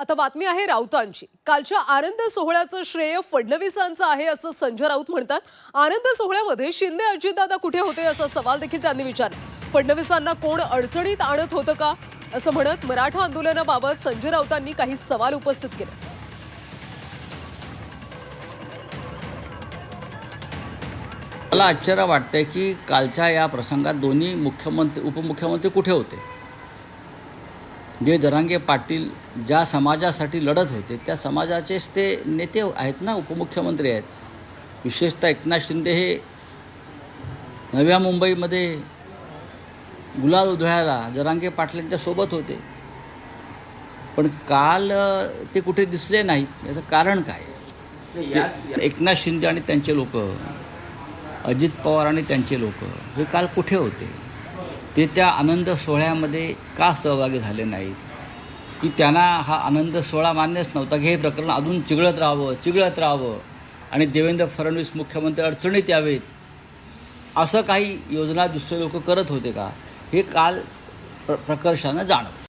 आता बातमी आहे राऊतांची. कालच्या आनंद सोहळ्याचं श्रेय फडणवीसांचं आहे असं संजय राऊत म्हणतात. आनंद सोहळ्यामध्ये शिंदे अजितदादा कुठे होते असा सवाल देखील त्यांनी विचारला. फडणवीसांना कोण अडचणीत आणत होतं का? असं म्हणत मराठा आंदोलनाबाबत संजय राऊतांनी काही सवाल उपस्थित केले. मला आश्चर्य वाटतंय की कालच्या या प्रसंगात दोन्ही मुख्यमंत्री उपमुख्यमंत्री कुठे होते? जे जरांगे पाटील ज्या समाजासाठी लढत होते त्या समाजाचेच ते नेते आहेत ना उपमुख्यमंत्री आहेत. विशेषतः एकनाथ शिंदे हे नव्या मुंबईमध्ये गुलाल उधळायला जरांगे पाटलांच्या सोबत होते. पण काल ते कुठे दिसले नाहीत. याचं कारण काय? एकनाथ शिंदे आणि त्यांचे लोक अजित पवार आणि त्यांचे लोक हे काल कुठे होते? ते त्या आनंद सोहळ्यामध्ये का सहभागी झाले नाहीत? की त्यांना हा आनंद सोहळा मान्यच नव्हता की हे प्रकरण अजून चिघळत राहावं चिघळत राहावं. आणि देवेंद्र फडणवीस मुख्यमंत्री अडचणीत यावेत. असं काही योजना दुसरे लोक करत होते का? हे काल प्र प्रकर्षानं जाणवलं.